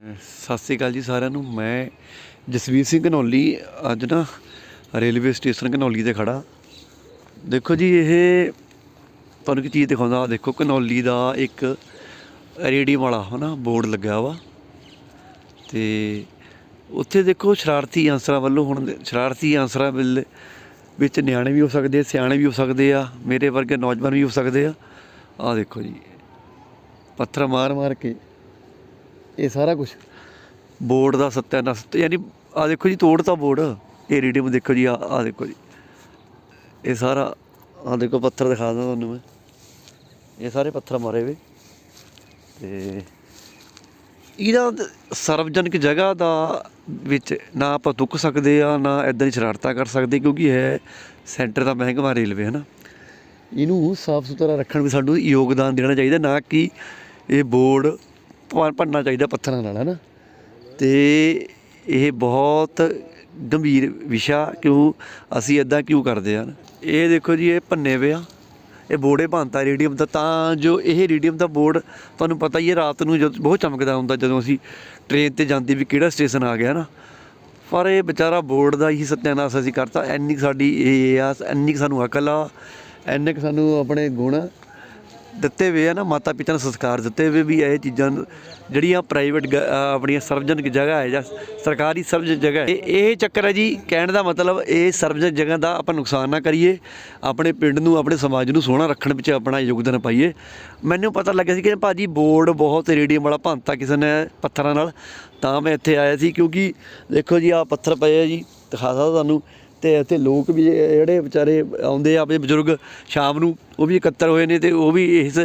ਸਤਿ ਸ੍ਰੀ ਅਕਾਲ ਜੀ ਸਾਰਿਆਂ ਨੂੰ। ਮੈਂ ਜਸਵੀਰ ਸਿੰਘ ਘਨੌਲੀ, ਅੱਜ ਨਾ ਰੇਲਵੇ ਸਟੇਸ਼ਨ ਘਨੌਲੀ ਤੇ ਖੜਾ ਦੇਖੋ ਜੀ, ਇਹ ਤੁਹਾਨੂੰ ਕੀ ਚੀਜ਼ ਦਿਖਾਉਂਦਾ। ਆਹ ਦੇਖੋ, ਘਨੌਲੀ ਦਾ ਇੱਕ ਰੇਡੀਅਮ ਵਾਲਾ, ਹਨਾ, ਬੋਰਡ ਲੱਗਿਆ ਵਾ। ਤੇ ਉੱਥੇ ਦੇਖੋ, ਸ਼ਰਾਰਤੀ ਅਨਸਰਾਂ ਵੱਲੋਂ ਹੁਣ ਸ਼ਰਾਰਤੀ ਅਨਸਰਾਂ ਵੱਲ ਵਿੱਚ ਨਿਆਣੇ ਵੀ ਹੋ ਸਕਦੇ ਆ, ਸਿਆਣੇ ਵੀ ਹੋ ਸਕਦੇ ਆ, ਮੇਰੇ ਵਰਗੇ ਨੌਜਵਾਨ ਵੀ ਹੋ ਸਕਦੇ ਆ। ਆਹ ਦੇਖੋ ਜੀ, ਪੱਥਰ ਮਾਰ ਮਾਰ ਕੇ। ਇਹ ਸਾਰਾ ਕੁਝ ਬੋਰਡ ਦਾ ਸੱਤਿਆਨਾਸ਼ ਯਾਨੀ ਆ ਦੇਖੋ ਜੀ, ਤੋੜਤਾ ਬੋਰਡ। ਇਹ ਰੀਡੀਅਮ ਦੇਖੋ ਜੀ ਆ ਆ ਦੇਖੋ ਜੀ। ਇਹ ਸਾਰਾ ਆ ਦੇਖੋ ਪੱਥਰ ਦਿਖਾ ਦਾਂ ਤੁਹਾਨੂੰ ਮੈਂ। ਇਹ ਸਾਰੇ ਪੱਥਰ ਮਾਰੇ ਵੇ। ਤੇ ਇਹਦਾ ਸਰਵਜਨਕ ਜਗ੍ਹਾ ਦਾ ਵਿੱਚ ਨਾ ਆਪਾਂ ਦੁੱਕ ਸਕਦੇ ਆ, ਨਾ ਇਦਾਂ ਦੀ ਸ਼ਰਾਰਤਾਂ ਕਰ ਸਕਦੇ, ਕਿਉਂਕਿ ਇਹ ਸੈਂਟਰ ਦਾ ਮਹਿਕਮਾ ਰੇਲਵੇ, ਹੈ ਨਾ। ਇਹਨੂੰ ਸਾਫ਼ ਸੁਥਰਾ ਰੱਖਣ ਵਿੱਚ ਸਾਨੂੰ ਯੋਗਦਾਨ ਦੇਣਾ ਚਾਹੀਦਾ, ਨਾ ਕਿ ਇਹ ਬੋਰਡ ਭੰਨਣਾ ਚਾਹੀਦਾ ਪੱਥਰਾਂ ਨਾਲ ਹੈ ਨਾ ਤੇ ਇਹ ਬਹੁਤ ਗੰਭੀਰ ਵਿਸ਼ਾ, ਕਿਉਂ ਅਸੀਂ ਇਦਾਂ ਕਿਉਂ ਕਰਦੇ ਹਾਂ ਇਹ ਦੇਖੋ ਜੀ, ਇਹ ਭੰਨੇ ਵੇ ਆ, ਇਹ ਬੋਰਡੇ ਭੰਨਤਾ ਰੇਡੀਅਮ ਦਾ, ਤਾਂ ਜੋ ਇਹ ਰੇਡੀਅਮ ਦਾ ਬੋਰਡ ਤੁਹਾਨੂੰ ਪਤਾ ਹੀ ਹੈ, ਰਾਤ ਨੂੰ ਜਦ ਬਹੁਤ ਚਮਕਦਾ ਹੁੰਦਾ, ਜਦੋਂ ਅਸੀਂ ਟ੍ਰੇਨ ਤੇ ਜਾਂਦੇ ਵੀ ਕਿਹੜਾ ਸਟੇਸ਼ਨ ਆ ਗਿਆ ਨਾ ਪਰ ਇਹ ਵਿਚਾਰਾ ਬੋਰਡ ਦਾ ਹੀ ਸਤਿਆਨਾਸ਼ ਅਸੀਂ ਕਰਤਾ ਇੰਨੀ ਕੁ ਸਾਡੀ ਇਹ ਆ ਇੰਨੀ ਕੁ ਸਾਨੂੰ ਅਕਲ ਆ ਇੰਨੇ ਕੁ ਸਾਨੂੰ ਆਪਣੇ ਗੁਣ ਦਿੱਤੇ ਹੋਏ ਆ ਨਾ ਮਾਤਾ ਪਿਤਾ ਨੂੰ ਸੰਸਕਾਰ ਦਿੱਤੇ ਹੋਏ ਵੀ ਇਹ ਚੀਜ਼ਾਂ ਜਿਹੜੀਆਂ ਪ੍ਰਾਈਵੇਟ ਆਪਣੀਆਂ ਸਰਵਜਨਕ ਜਗ੍ਹਾ ਹੈ ਜਾਂ ਸਰਕਾਰੀ ਸਰਵਜਨਕ ਜਗ੍ਹਾ ਹੈ। ਇਹ ਚੱਕਰ ਹੈ ਜੀ, ਕਹਿਣ ਦਾ ਮਤਲਬ ਇਹ ਸਰਵਜਨਕ ਜਗ੍ਹਾ ਦਾ ਆਪਾਂ ਨੁਕਸਾਨ ਨਾ ਕਰੀਏ, ਆਪਣੇ ਪਿੰਡ ਨੂੰ, ਆਪਣੇ ਸਮਾਜ ਨੂੰ ਸੋਹਣਾ ਰੱਖਣ ਵਿੱਚ ਆਪਣਾ ਯੋਗਦਾਨ ਪਾਈਏ। ਮੈਨੂੰ ਪਤਾ ਲੱਗਿਆ ਸੀ ਕਿ ਭਾਜੀ ਬੋਰਡ ਬਹੁਤ ਰੇਡੀਅਮ ਵਾਲਾ ਭੰਨਤਾ ਕਿਸੇ ਨੇ ਪੱਥਰਾਂ ਨਾਲ, ਤਾਂ ਮੈਂ ਇੱਥੇ ਆਇਆ ਸੀ ਕਿਉਂਕਿ ਦੇਖੋ ਜੀ ਆ ਪੱਥਰ ਪਏ ਆ ਜੀ, ਦਿਖਾ ਸਕਦਾ ਤੁਹਾਨੂੰ। ਤੇ ਇੱਥੇ ਲੋਕ ਵੀ ਜਿਹੜੇ ਵਿਚਾਰੇ ਆਉਂਦੇ ਆ, ਆਪਣੇ ਬਜ਼ੁਰਗ ਸ਼ਾਮ ਨੂੰ, ਉਹ ਵੀ ਇਕੱਤਰ ਹੋਏ ਨੇ ਤੇ ਉਹ ਵੀ ਇਸ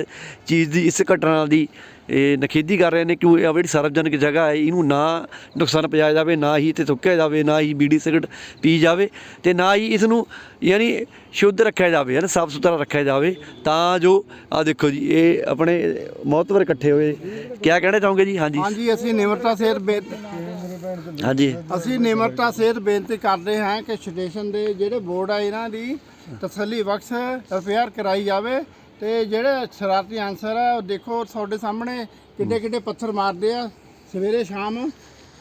ਚੀਜ਼ ਦੀ, ਇਸ ਘਟਨਾ ਦੀ, ਇਹ ਨਖੇਦੀ ਕਰ ਰਹੇ ਨੇ ਕਿ ਇਹ ਜਿਹੜੀ ਸਾਰਵਜਨਿਕ ਜਗ੍ਹਾ ਹੈ, ਇਹਨੂੰ ਨਾ ਨੁਕਸਾਨ ਪਹੁੰਚਾਇਆ ਜਾਵੇ, ਨਾ ਹੀ ਤੇ ਥੁੱਕਿਆ ਜਾਵੇ, ਨਾ ਹੀ ਬੀੜੀ ਸਿਗਰਟ ਪੀ ਜਾਵੇ ਤੇ ਨਾ ਹੀ ਇਸ ਨੂੰ ਯਾਨੀ ਸ਼ੁੱਧ ਰੱਖਿਆ ਜਾਵੇ ਹੈ ਨਾ ਸਾਫ਼ ਸੁਥਰਾ ਰੱਖਿਆ ਜਾਵੇ ਤਾਂ ਜੋ ਆ ਦੇਖੋ ਜੀ, ਇਹ ਆਪਣੇ ਮੌਤਵਰ ਇਕੱਠੇ ਹੋਏ। ਕੀ ਕਹਿਣਾ ਚਾਹੋਗੇ ਜੀ? ਹਾਂਜੀ। ਹਾਂਜੀ, ਅਸੀਂ ਨਿਮਰਤਾ ਸੇਤ ਹਾਂਜੀ। ਅਸੀਂ ਨਿਮਰਤਾ ਸਿਹਤ ਬੇਨਤੀ ਕਰਦੇ ਹਾਂ ਕਿ ਸਟੇਸ਼ਨ ਦੇ ਜਿਹੜੇ ਬੋਰਡ ਆ, ਇਹਨਾਂ ਦੀ ਤਸੱਲੀ ਬਖਸ਼, ਰਿਪੇਅਰ ਕਰਾਈ ਜਾਵੇ ਤੇ ਜਿਹੜੇ ਸ਼ਰਾਰਤੀ ਆਨਸਰ ਆ, ਉਹ ਦੇਖੋ ਤੁਹਾਡੇ ਸਾਹਮਣੇ ਕਿੱਡੇ ਕਿੱਡੇ ਪੱਥਰ ਮਾਰਦੇ ਆ। ਸਵੇਰੇ ਸ਼ਾਮ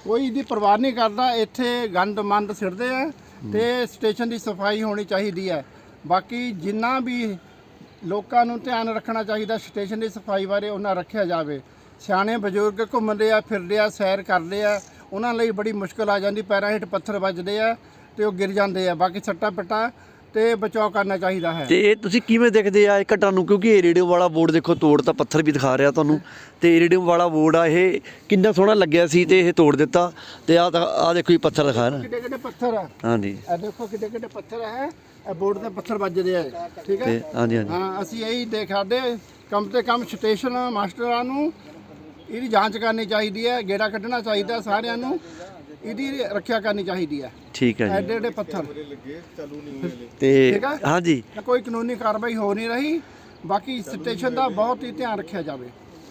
ਕੋਈ ਇਹਦੀ ਪਰਵਾਹ ਨਹੀਂ ਕਰਦਾ, ਇੱਥੇ ਗੰਦ ਮੰਦ ਸਿੱਟਦੇ ਆ ਤੇ ਸਟੇਸ਼ਨ ਦੀ ਸਫ਼ਾਈ ਹੋਣੀ ਚਾਹੀਦੀ ਹੈ ਬਾਕੀ ਜਿੰਨਾ ਵੀ ਲੋਕਾਂ ਨੂੰ ਧਿਆਨ ਰੱਖਣਾ ਚਾਹੀਦਾ ਸਟੇਸ਼ਨ ਦੀ ਸਫ਼ਾਈ ਬਾਰੇ, ਉਹਨਾਂ ਰੱਖਿਆ ਜਾਵੇ। ਸਿਆਣੇ ਬਜ਼ੁਰਗ ਘੁੰਮਦੇ ਆ, ਫਿਰਦੇ ਆ, ਸੈਰ ਕਰਦੇ ਆ ਉਹਨਾਂ ਲਈ ਬੜੀ ਮੁਸ਼ਕਲ ਆ ਜਾਂਦੀ ਪੈਰਾਂ ਹੇਠ ਪੱਥਰ ਵੱਜਦੇ ਆ ਤੇ ਉਹ ਗਿਰ ਜਾਂਦੇ ਆ ਬਾਕੀ ਸੱਟਾ ਪਿੱਟਾ ਤੇ ਬਚਾਅ ਕਰਨਾ ਚਾਹੀਦਾ ਹੈ। ਤੇ ਇਹ ਤੁਸੀਂ ਕਿਵੇਂ ਦੇਖਦੇ ਆ ਇਹ ਘਟਨਾ ਨੂੰ? ਕਿਉਂਕਿ ਇਹ ਰੇਡੀਓ ਵਾਲਾ ਬੋਰਡ ਦੇਖੋ ਤੋੜ ਤਾਂ ਪੱਥਰ ਵੀ ਦਿਖਾ ਰਿਹਾ ਤੁਹਾਨੂੰ। ਤੇ ਰੇਡੀਓ ਵਾਲਾ ਬੋਰਡ ਆ ਇਹ ਕਿੰਨਾ ਸੋਹਣਾ ਲੱਗਿਆ ਸੀ ਤੇ ਇਹ ਤੋੜ ਦਿੱਤਾ। ਤੇ ਆ ਆ ਦੇਖੋ ਜੀ ਪੱਥਰ ਦਿਖਾਇਆ ਨਾ। ਕਿੱਡੇ ਕਿੱਡੇ ਪੱਥਰ ਆ? ਹਾਂਜੀ। ਇਹ ਦੇਖੋ ਕਿੱਡੇ ਕਿੱਡੇ ਪੱਥਰ ਹੈ ਇਹ ਬੋਰਡ ਤੇ ਪੱਥਰ ਵੱਜਦੇ ਆ ਠੀਕ ਹੈ ਹਾਂਜੀ ਹਾਂਜੀ। ਹਾਂ ਅਸੀਂ ਇਹੀ ਦੇਖਾਦੇ ਕਮ ਤੇ ਕਮ ਸਟੇਸ਼ਨ ਮਾਸਟਰਾਂ ਨੂੰ ਇਹਦੀ ਜਾਂਚ ਕਰਨੀ ਚਾਹੀਦੀ ਹੈ ਗੇੜਾ ਕੱਢਣਾ ਚਾਹੀਦਾ ਸਾਰਿਆਂ ਨੂੰ ਇਹਦੀ ਰੱਖਿਆ ਕਰਨੀ ਚਾਹੀਦੀ ਹੈ। ਠੀਕ ਹੈ ਜੀ। ਐਡੇ ਐਡੇ ਪੱਥਰ। ਤੇ ਠੀਕ ਆ? ਹਾਂਜੀ। ਕੋਈ ਕਾਨੂੰਨੀ ਕਾਰਵਾਈ ਹੋ ਨਹੀਂ ਰਹੀ ਬਾਕੀ ਸਟੇਸ਼ਨ ਦਾ ਬਹੁਤ ਹੀ ਧਿਆਨ ਰੱਖਿਆ ਜਾਵੇ।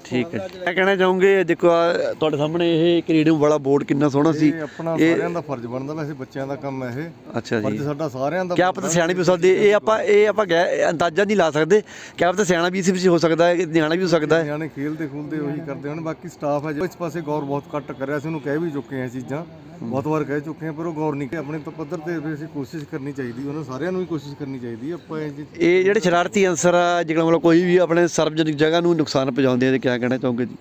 ਠੀਕ ਹੈ ਮੈਂ ਕਹਿਣਾ ਚਾਹੂੰਗੇ ਦੇਖੋ ਆਹ ਤੁਹਾਡੇ ਸਾਹਮਣੇ ਇਹ ਇੱਕ ਰੇਡੀਓ ਵਾਲਾ ਬੋਰਡ ਕਿੰਨਾ ਸੋਹਣਾ ਸੀ। ਇਹ ਆਪਣਾ ਸਾਰਿਆਂ ਦਾ ਫਰਜ਼ ਬਣਦਾ ਵੈਸੇ ਬੱਚਿਆਂ ਦਾ ਕੰਮ ਹੈ ਇਹ। ਅੱਛਾ ਫਰਜ਼ ਜੀ ਸਾਡਾ ਸਾਰਿਆਂ ਦਾ ਕਿਆ ਪਤਾ ਸਿਆਣੇ ਵੀ ਹੋ ਸਕਦੇ ਇਹ ਆਪਾਂ ਇਹ ਆਪਾਂ ਗੈ ਅੰਦਾਜ਼ਾ ਨਹੀਂ ਲਾ ਸਕਦੇ। ਕਿਆ ਪਤਾ ਸਿਆਣਾ ਵੀ ਇਸ ਵਿੱਚ ਹੋ ਸਕਦਾ ਹੈ ਨਿਆਣਾ ਵੀ ਹੋ ਸਕਦਾ ਹੈ। ਨਿਆਣੇ ਖੇਲਦੇ ਖੂਲਦੇ ਉਹੀ ਕਰਦੇ ਹਨ ਬਾਕੀ ਸਟਾਫ ਹੈ ਜੋ ਇਸ ਪਾਸੇ ਗੌਰ ਬਹੁਤ ਘੱਟ ਕਰਿਆ ਸੀ ਉਹਨੂੰ ਕਹਿ ਵੀ ਚੁੱਕੇ ਆ ਇਹ ਚੀਜ਼ਾਂ। ਬਹੁਤ ਵਾਰ ਕਹਿ ਚੁੱਕੇ ਆ ਪਰ ਉਹ ਗੌਰ ਨਹੀਂ ਕਿ ਆਪਣੇ ਪੱਧਰ ਤੇ ਵੀ ਅਸੀਂ ਕੋਸ਼ਿਸ਼ ਕਰਨੀ ਚਾਹੀਦੀ ਉਹਨਾਂ ਸਾਰਿਆਂ ਨੂੰ ਹੀ ਕੋਸ਼ਿਸ਼ ਕਰਨੀ ਚਾਹੀਦੀ ਹੈ ਆਪਾਂ ਇਹ ਚੀਜ਼ ਇਹ ਜਿਹੜੇ ਸ਼ਰਾਰਤੀ ਅਨਸਰ ਆ ਜਿਹੜਾ ਮਤਲਬ ਕੋਈ ਵੀ ਆਪਣੇ ਸਰਵਜਨਿਕ ਜਗ੍ਹਾ ਨੂੰ ਨੁਕਸਾਨ ਪਹੁੰਚਾਉਂਦੇ ਆ ਤੇ ਕਿਆ ਕਹਿਣਾ ਚਾਹੋਗੇ ਜੀ?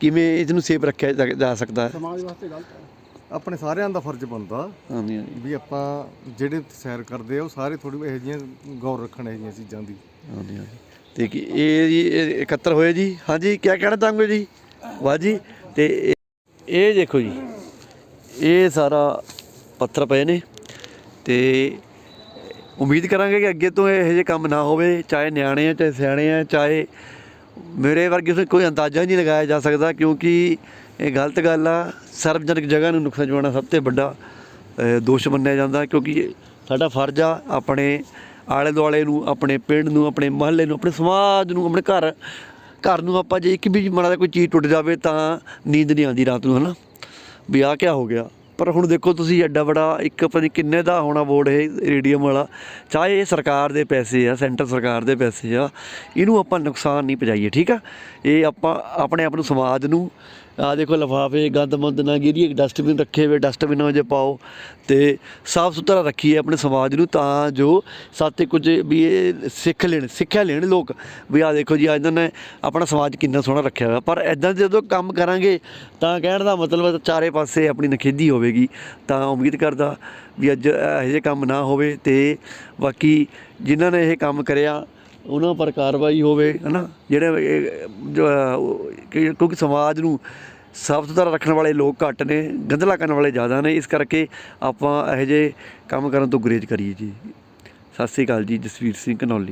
ਕਿਵੇਂ ਇਸ ਨੂੰ ਸੇਫ ਰੱਖਿਆ ਜਾ- ਜਾ ਸਕਦਾ ਹੈ? ਸਮਾਜ ਵਾਸਤੇ ਗਲਤ ਹੈ। ਆਪਣੇ ਸਾਰਿਆਂ ਦਾ ਫਰਜ਼ ਬਣਦਾ ਹਾਂਜੀ ਹਾਂਜੀ। ਵੀ ਆਪਾਂ ਜਿਹੜੇ ਸੈਰ ਕਰਦੇ ਆ ਉਹ ਸਾਰੇ ਥੋੜੀ ਇਹੋ ਜਿਹੀਆਂ ਗੌਰ ਰੱਖਣ ਇਹੋ ਜਿਹੀਆਂ ਚੀਜ਼ਾਂ ਦੀ। ਹਾਂਜੀ ਹਾਂਜੀ। ਤੇ ਕੀ ਇਹ ਜੀ ਇਹ ਇਕੱਤਰ ਹੋਏ ਜੀ? ਹਾਂਜੀ ਕੀ ਕਹਿਣਾ ਚਾਹੋਗੇ ਜੀ? ਵਾਹ ਜੀ ਤੇ ਇਹ- ਇਹ ਦੇਖੋ ਜੀ ਇਹ ਸਾਰਾ ਪੱਥਰ ਪਏ ਨੇ। ਤੇ ਉਮੀਦ ਕਰਾਂਗੇ ਕਿ ਅੱਗੇ ਤੋਂ ਇਹੋ ਜਿਹੇ ਕੰਮ ਨਾ ਹੋਵੇ ਚਾਹੇ ਨਿਆਣੇ ਆ ਚਾਹੇ ਸਿਆਣੇ ਆ ਚਾਹੇ ਮੇਰੇ ਵਰਗੇ ਤੋਂ ਕੋਈ ਅੰਦਾਜ਼ਾ ਨਹੀਂ ਲਗਾਇਆ ਜਾ ਸਕਦਾ ਕਿਉਂਕਿ ਇਹ ਗਲਤ ਗੱਲ ਆ। ਸਰਵਜਨਕ ਜਗ੍ਹਾ ਨੂੰ ਨੁਕਸਾਨ ਪਹੁੰਚਾਉਣਾ ਸਭ ਤੋਂ ਵੱਡਾ ਦੋਸ਼ ਮੰਨਿਆ ਜਾਂਦਾ ਕਿਉਂਕਿ ਸਾਡਾ ਫਰਜ਼ ਆ ਆਪਣੇ ਆਲੇ ਦੁਆਲੇ ਨੂੰ, ਆਪਣੇ ਪਿੰਡ ਨੂੰ, ਆਪਣੇ ਮਹੱਲੇ ਨੂੰ, ਆਪਣੇ ਸਮਾਜ ਨੂੰ, ਆਪਣੇ ਘਰ ਘਰ ਨੂੰ ਆਪਾਂ ਜੇ ਇੱਕ ਵੀ ਮਾੜਾ ਜਿਹਾ ਕੋਈ ਚੀਜ਼ ਟੁੱਟ ਜਾਵੇ ਤਾਂ ਨੀਂਦ ਨਹੀਂ ਆਉਂਦੀ ਰਾਤ ਨੂੰ, ਹਨਾ? ਵੀ ਆ ਕਿਆ ਹੋ ਗਿਆ? ਪਰ ਹੁਣ ਦੇਖੋ ਤੁਸੀਂ ਐਡਾ ਬੜਾ ਇੱਕ ਪਤਾ ਨਹੀਂ ਕਿੰਨੇ ਦਾ ਹੋਣਾ ਬੋਰਡ ਇਹ ਰੇਡੀਅਮ ਵਾਲਾ। ਚਾਹੇ ਇਹ ਸਰਕਾਰ ਦੇ ਪੈਸੇ ਆ, ਸੈਂਟਰ ਸਰਕਾਰ ਦੇ ਪੈਸੇ ਆ, ਇਹਨੂੰ ਆਪਾਂ ਨੁਕਸਾਨ ਨਹੀਂ ਪਹੁੰਚਾਈਏ, ਠੀਕ ਆ? ਇਹ ਆਪਾਂ ਆਪਣੇ ਆਪ ਨੂੰ ਸਮਾਜ ਨੂੰ ਆ ਦੇਖੋ ਲਫਾਫੇ, ਗੰਦ ਮੰਦ ਨਾ ਗਿਰੀਏ ਡਸਟਬਿਨ ਰੱਖੇ ਹੋਏ ਡਸਟਬਿਨਾਂ 'ਚ ਪਾਓ, ਤੇ ਸਾਫ਼ ਸੁਥਰਾ ਰੱਖੀਏ ਆਪਣੇ ਸਮਾਜ ਨੂੰ ਤਾਂ ਜੋ ਸਾਤੇ ਕੁਝ ਵੀ ਇਹ ਸਿੱਖ ਲੈਣ, ਸਿੱਖਿਆ ਲੈਣ ਲੋਕ। ਵੀ ਆ ਦੇਖੋ ਜੀ ਇਹਨਾਂ ਨੇ ਆਪਣਾ ਸਮਾਜ ਕਿੰਨਾ ਸੋਹਣਾ ਰੱਖਿਆ ਹੋਇਆ। ਪਰ ਐਦਾਂ ਜਦੋਂ ਕੰਮ ਕਰਾਂਗੇ, ਤਾਂ ਕਹਿਣ ਦਾ ਮਤਲਬ ਚਾਰੇ ਪਾਸੇ ਆਪਣੀ ਨਖੇਦੀ ਹੋਵੇਗੀ, ਤਾਂ ਉਮੀਦ ਕਰਦਾ ਵੀ ਅੱਜ ਇਹੋ ਜਿਹੇ ਕੰਮ ਨਾ ਹੋਵੇ ਤੇ ਬਾਕੀ ਜਿਨ੍ਹਾਂ ਨੇ ਇਹ ਕੰਮ ਕਰਿਆ, ਉਹਨਾਂ ਪਰ ਕਾਰਵਾਈ ਹੋਵੇ, ਹਨਾ? ਜਿਹੜੇ ਕਿਉਂਕਿ ਸਮਾਜ ਨੂੰ ਸਾਫ਼ ਸੁਥਰਾ ਰੱਖਣ ਵਾਲੇ ਲੋਕ ਘੱਟ ਨੇ ਗੰਦਲਾ ਕਰਨ ਵਾਲੇ ਜ਼ਿਆਦਾ ਨੇ, ਇਸ ਕਰਕੇ ਆਪਾਂ ਇਹੋ ਜਿਹੇ ਕੰਮ ਕਰਨ ਤੋਂ ਗੁਰੇਜ਼ ਕਰੀਏ ਜੀ। ਸਤਿ ਸ੍ਰੀ ਅਕਾਲ ਜੀ, ਜਸਵੀਰ ਸਿੰਘ ਘਨੌਲੀ